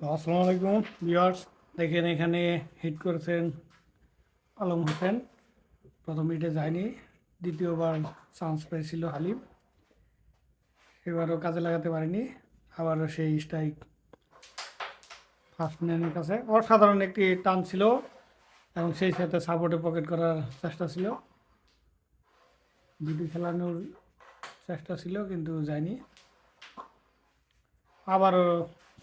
আসসালামু আলাইকুম, ভিউয়ার্স। দেখেন, এখানে হিট করেছেন আলম হোসেন। প্রথম হিটে যায়নি, দ্বিতীয়বার চান্স পেয়েছিল হালিম। এবারও কাজে লাগাতে পারেনি, আবারও সেই স্ট্রাইক ফার্স্ট ম্যানের কাছে। অসাধারণ একটি টান ছিল এবং সেই সাথে সাপোর্টে পকেট করার চেষ্টা ছিল। দুটি খেলানোর চেষ্টা ছিল, কিন্তু যায়নি। আবারও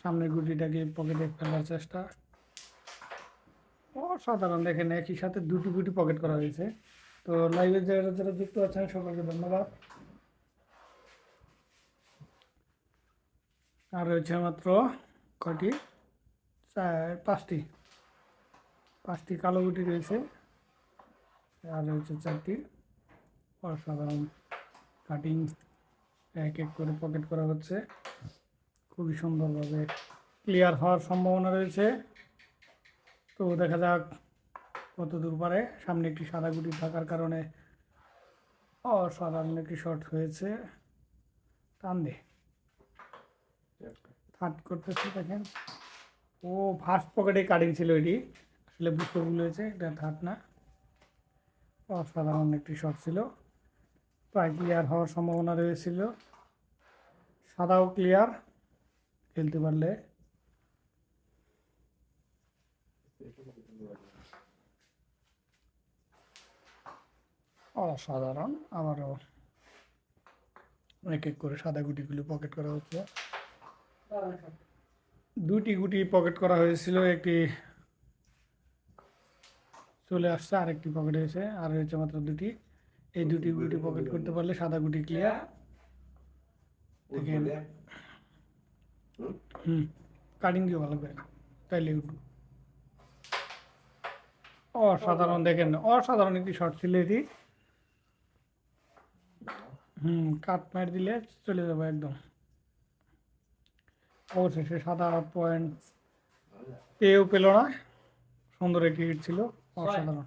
সামনের গুটিটাকে পকেটে ফেলার চেষ্টা। অসাধারণ, দেখেন একই সাথে দুটি গুটি পকেট করা হয়েছে। তো লাইভে যারা যারা যুক্ত আছেন, সকলকে ধন্যবাদ। আর রয়েছে মাত্র কটি চার, পাঁচটি। পাঁচটি কালো গুটি রয়েছে। আর রয়েছে চারটি। অসাধারণ কাটিং এক এক করে পকেট করা হচ্ছে। খুবই সুন্দরভাবে ক্লিয়ার হওয়ার সম্ভাবনা রয়েছে। তো দেখা যাক কত দূর পারে। সামনে একটি সাদা গুটি থাকার কারণে অসাধারণ একটি শট হয়েছে। টান দে। থার্ড করতেছে, দেখেন। ও ফার্স্ট পকেটে কাটিং ছিল এটি। আসলে বুঝতে ভুল হয়েছে, এটা থার্ড না। অসাধারণ একটি শট ছিল। প্রায় ক্লিয়ার হওয়ার সম্ভাবনা রয়েছিল। সাদাও ক্লিয়ার খেলতে পারলে। অসাধারণ। আবারও এক এক করে সাদা গুটিগুলি পকেট করা হচ্ছে। দুটি গুটি পকেট করা হয়েছিল একটি চলে আসছে আরেকটি পকেট হয়েছে আর রয়েছে মাত্র দুটি। এই দুটি গুটি পকেট করতে পারলে সাদা গুটি ক্লিয়ার দেখেন। হুম। কাটিং দিও ভালো করে। তাইলে উঠবো অসাধারণ দেখেন অসাধারণ একটি শর্ট ছিল এটি। হুম কাট মার দিলে চলে যাব একদম। অবশেষে সাদা পয়েন্ট পেয়েও পেল না। সুন্দর একটি হিট ছিল অসাধারণ।